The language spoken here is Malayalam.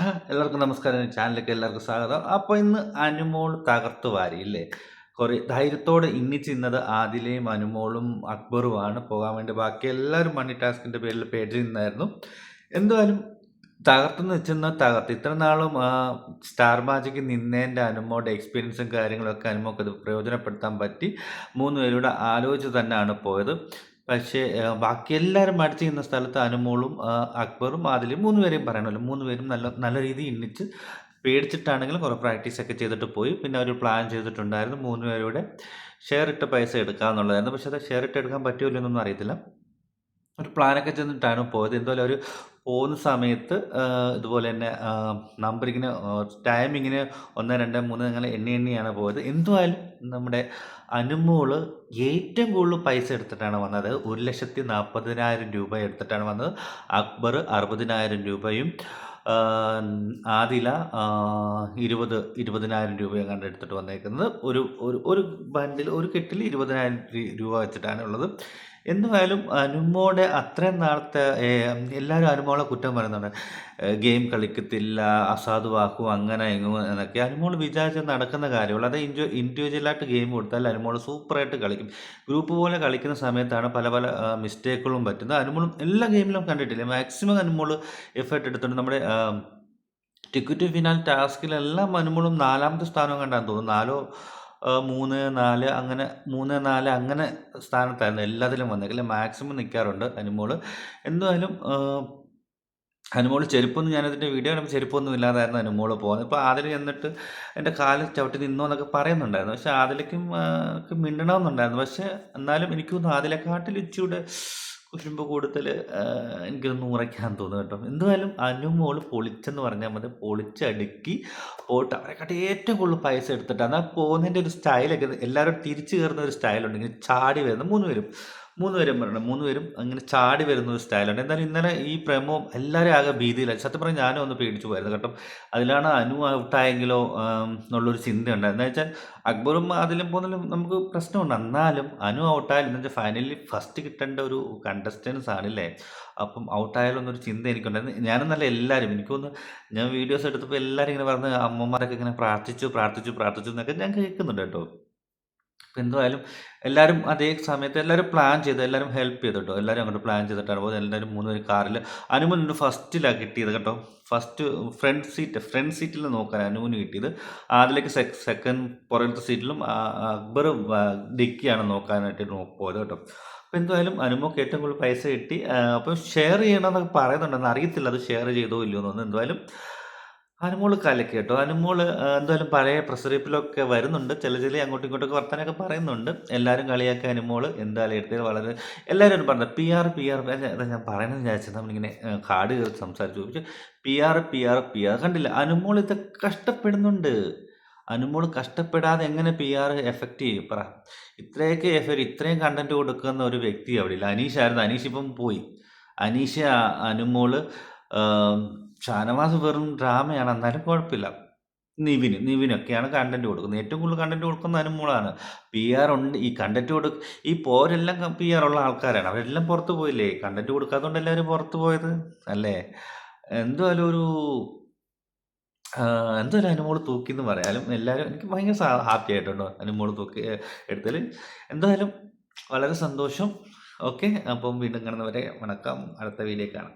എല്ലാവർക്കും നമസ്കാരം. ചാനലിലേക്ക് എല്ലാവർക്കും സ്വാഗതം. അപ്പോൾ ഇന്ന് അനുമോൾ തകർത്തു വാരി ഇല്ലേ? കുറേ ധൈര്യത്തോടെ ഇന്നിച്ചിരുന്നത് ആദിലയും അനുമോളും അക്ബറുമാണ്. പോകാൻ വേണ്ടി ബാക്കി എല്ലാവരും മണി ടാസ്കിന്റെ പേരിൽ പേജിൽ നിന്നായിരുന്നു. എന്തായാലും തകർത്തെന്ന് വെച്ചെന്നാൽ തകർത്ത്. ഇത്ര നാളും സ്റ്റാർ മാജിക്ക് നിന്നേന്റെ അനുമോടെ എക്സ്പീരിയൻസും കാര്യങ്ങളൊക്കെ അനുമോക്ക് അത് പ്രയോജനപ്പെടുത്താൻ പറ്റി. മൂന്ന് പേരുടെ ആലോചിച്ച് തന്നെയാണ് പോയത്. പക്ഷേ ബാക്കി എല്ലാവരും മടിച്ച് നിന്ന സ്ഥലത്ത് അനുമോളും അക്ബറും ആദിലും മൂന്ന് പേരെയും പറയണമല്ലോ. മൂന്ന് പേരും നല്ല നല്ല രീതിയിൽ ഇന്നിച്ച് പേടിച്ചിട്ടാണെങ്കിലും കുറേ പ്രാക്ടീസൊക്കെ ചെയ്തിട്ട് പോയി. പിന്നെ അവർ പ്ലാൻ ചെയ്തിട്ടുണ്ടായിരുന്നു മൂന്ന് പേരുടെ ഷെയർ ഇട്ട പൈസ എടുക്കാമെന്നുള്ളതായിരുന്നു പക്ഷേ അത് ഷെയർ ഇട്ട് എടുക്കാൻ പറ്റുമല്ലോ എന്നൊന്നും അറിയത്തില്ല. ഒരു പ്ലാനൊക്കെ ചെന്നിട്ടാണ് പോയത്. എന്തായാലും അവർ പോകുന്ന സമയത്ത് ഇതുപോലെ തന്നെ നമ്പർ ഇങ്ങനെ ടൈം ഇങ്ങനെ ഒന്ന് രണ്ട് മൂന്ന് അങ്ങനെ എണ്ണി എണ്ണിയാണ് പോയത്. എന്തുമായാലും നമ്മുടെ അനുമോൾ ഏറ്റവും കൂടുതൽ പൈസ എടുത്തിട്ടാണ് വന്നത്. ഒരു ലക്ഷത്തി നാൽപ്പതിനായിരം രൂപ എടുത്തിട്ടാണ് വന്നത്. അക്ബർ അറുപതിനായിരം രൂപയും ആദില ഇരുപത് ഇരുപതിനായിരം രൂപയും കണ്ട് എടുത്തിട്ട് വന്നേക്കുന്നത്. ഒരു ഒരു ഒരു ബണ്ടിൽ ഒരു കെട്ടിൽ ഇരുപതിനായിരം രൂപ വെച്ചിട്ടാണ് ഉള്ളത്. എന്തായാലും അനുമോടെ അത്രയും നാളത്തെ എല്ലാവരും അനുമോളെ കുറ്റം പറയുന്നുണ്ട്. ഗെയിം കളിക്കത്തില്ല അസാധുവാക്കും അങ്ങനെ ഇങ്ങനെ എന്നൊക്കെ. അനുമോൾ വിചാരിച്ച് നടക്കുന്ന കാര്യമുള്ളൂ. അത് ഇൻഡ്യു ഇൻഡിവിജ്വലായിട്ട് ഗെയിം കൊടുത്താൽ അനുമോൾ സൂപ്പറായിട്ട് കളിക്കും. ഗ്രൂപ്പ് പോലെ കളിക്കുന്ന സമയത്താണ് പല പല മിസ്റ്റേക്കുകളും പറ്റുന്നത്. അനുമോളും എല്ലാ ഗെയിമിലും കണ്ടിട്ടില്ല? മാക്സിമം അനുമോൾ എഫേർട്ട് എടുത്തിട്ടുണ്ട്. നമ്മുടെ ടിക്കറ്റ് ഫിനാൽ ടാസ്കിലെല്ലാം അനുമോളും നാലാമത്തെ സ്ഥാനം കണ്ടാന്ന് തോന്നുന്നു. നാലോ മൂന്ന് നാല് അങ്ങനെ മൂന്ന് നാല് അങ്ങനെ സ്ഥാനത്തായിരുന്നു എല്ലാത്തിലും വന്നേക്കില്ല മാക്സിമം നിൽക്കാറുണ്ട് അനുമോൾ എന്തായാലും അനുമോൾ ചെരുപ്പൊന്നും ഞാനതിന്റെ വീഡിയോ കണ്ടപ്പോൾ ചെരുപ്പൊന്നും ഇല്ലാതായിരുന്നു അനുമോൾ പോകുന്നത്. ഇപ്പോൾ ആതിൽ ചെന്നിട്ട് എന്റെ കാലിൽ ചവിട്ടി നിന്നോ എന്നൊക്കെ പറയുന്നുണ്ടായിരുന്നു. പക്ഷേ ആതിലേക്കും മിണ്ടണമെന്നുണ്ടായിരുന്നു. പക്ഷേ എന്നാലും എനിക്കൊന്നും തോന്നുന്നു ആദിലെക്കാട്ടിൽ കുശുമ്പ് കൂടുതൽ എനിക്കൊന്ന് ഉറയ്ക്കാൻ തോന്നുന്നു കേട്ടോ. എന്തായാലും അനുമോൾ പൊളിച്ചെന്ന് പറഞ്ഞാൽ മതി. പൊളിച്ചടുക്കി പോട്ട്. അവരെക്കാട്ട് ഏറ്റവും കൂടുതൽ പൈസ എടുത്തിട്ടാണ് ആ പോകുന്നതിന്റെ ഒരു സ്റ്റൈലൊക്കെ എല്ലാവരും തിരിച്ചു കയറുന്ന ഒരു സ്റ്റൈലുണ്ടെങ്കിൽ ചാടി വരുന്ന മൂന്ന് പേരും. മൂന്ന് പേരും വരണം. മൂന്ന് പേരും അങ്ങനെ ചാടി വരുന്ന ഒരു സ്റ്റൈലുണ്ട് എന്തായാലും ഇന്നലെ ഈ പ്രമോ എല്ലാവരും ആകെ ഭീതിയിലായി സത്യം പറഞ്ഞാൽ ഞാനും ഒന്ന് പേടിച്ചു പോയിരുന്നു കേട്ടോ. അതിലാണ് അനു ഔട്ടായെങ്കിലോ എന്നുള്ളൊരു ചിന്തയുണ്ട്. എന്താ വെച്ചാൽ അക്ബറും അതിലും പോകുന്നതിലും നമുക്ക് പ്രശ്നമുണ്ട്. എന്നാലും അനു ഔട്ടായാലും എന്ന് വെച്ചാൽ ഫൈനലി ഫസ്റ്റ് കിട്ടേണ്ട ഒരു കണ്ടസ്റ്റൻസ് ആണല്ലേ? അപ്പം ഔട്ടായാലും എന്നൊരു ചിന്ത എനിക്കുണ്ടായിരുന്നു. ഞാനെന്നല്ല എല്ലാവരും എനിക്കൊന്ന് ഞാൻ വീഡിയോസ് എടുത്തപ്പോൾ എല്ലാവരും ഇങ്ങനെ പറഞ്ഞ് അമ്മമാരൊക്കെ ഇങ്ങനെ പ്രാർത്ഥിച്ചു പ്രാർത്ഥിച്ചു പ്രാർത്ഥിച്ചു എന്നൊക്കെ ഞാൻ കേൾക്കുന്നുണ്ട് കേട്ടോ. അപ്പം എന്തായാലും എല്ലാവരും അതേ സമയത്ത് എല്ലാവരും പ്ലാൻ ചെയ്ത്. എല്ലാവരും ഹെൽപ്പ് ചെയ്തു കേട്ടോ എല്ലാവരും അങ്ങോട്ട് പ്ലാൻ ചെയ്തിട്ടാണ് പോകുന്നത് എല്ലാവരും മൂന്ന് പേര് കാറിൽ അനുമന് ഫസ്റ്റിലാണ് കിട്ടിയത് കേട്ടോ. ഫസ്റ്റ് ഫ്രണ്ട് സീറ്റ് ഫ്രണ്ട് സീറ്റിൽ നോക്കാൻ അനുവിന് കിട്ടിയത്. അതിലേക്ക് സെക്കൻഡ് പുറത്തെ സീറ്റിലും അക്ബർ ഡിക്കിയാണ് നോക്കാനായിട്ട് പോയത് കേട്ടോ. അപ്പോൾ എന്തായാലും അനുമോക്ക് ഏറ്റവും കൂടുതൽ പൈസ കിട്ടി. അപ്പോൾ ഷെയർ ചെയ്യണമെന്നൊക്കെ പറയുന്നുണ്ടെന്ന് അറിയത്തില്ല. അത് ഷെയർ ചെയ്തോ ഇല്ലയോ എന്നൊന്നും എന്തായാലും അനുമോൾ കലക്കി കേട്ടോ. അനുമോൾ എന്തായാലും പഴയ പ്രസറിപ്പിലൊക്കെ വരുന്നുണ്ട്. ചില ചില അങ്ങോട്ടും ഇങ്ങോട്ടൊക്കെ വർത്താനൊക്കെ പറയുന്നുണ്ട്. എല്ലാവരും കളിയാക്കി അനുമോൾ എന്തായാലും എടുത്തത് വളരെ എല്ലാവരും പറഞ്ഞത് പി ആർ പി ആർ അതാ ഞാൻ പറയണമെന്ന് വിചാരിച്ചത്. നമ്മളിങ്ങനെ കാട് കയറി സംസാരിച്ചു. ചോദിച്ചു P R P R P R കണ്ടില്ല. അനുമോൾ ഇത് കഷ്ടപ്പെടുന്നുണ്ട്. അനുമോൾ കഷ്ടപ്പെടാതെ എങ്ങനെ പി ആർ എഫക്റ്റ് ചെയ്യും? പറ. ഇത്രയൊക്കെ എഫക്റ്റ് ഇത്രയും കണ്ടന്റ് കൊടുക്കുന്ന ഒരു വ്യക്തി അവിടെ ഇല്ല. അനീഷായിരുന്നു അനീഷ് ഇപ്പം പോയി. അനീഷ അനുമോൾ ഷാനവാസ് വെറും ഡ്രാമയാണ് എന്നാലും കുഴപ്പമില്ല. നിവിന് നിവിനൊക്കെയാണ് കണ്ടന്റ് കൊടുക്കുന്നത്. ഏറ്റവും കൂടുതൽ കണ്ടന്റ് കൊടുക്കുന്ന അനുമോളാണ്. പി ആർ ഉണ്ട്. ഈ കണ്ടന്റ് കൊടു ഈ പോരെല്ലാം പി ആർ ഉള്ള ആൾക്കാരാണ്. അവരെല്ലാം പുറത്തു പോയില്ലേ? കണ്ടന്റ് കൊടുക്കാത്തതുകൊണ്ട് എല്ലാവരും പുറത്തു പോയത് അല്ലേ? എന്തായാലും ഒരു എന്തോ എന്തായാലും അനുമോൾ തൂക്കി എന്ന് പറയാലും എല്ലാവരും എനിക്ക് ഭയങ്കര ഹാപ്പി ആയിട്ടുണ്ടോ അനുമോൾ തൂക്കി എടുത്തതിൽ. എന്തായാലും വളരെ സന്തോഷം. ഓക്കെ അപ്പം വീണ്ടും കാണുന്നവരെ വണക്കം. അടുത്ത വീഡിയോ കാണാം.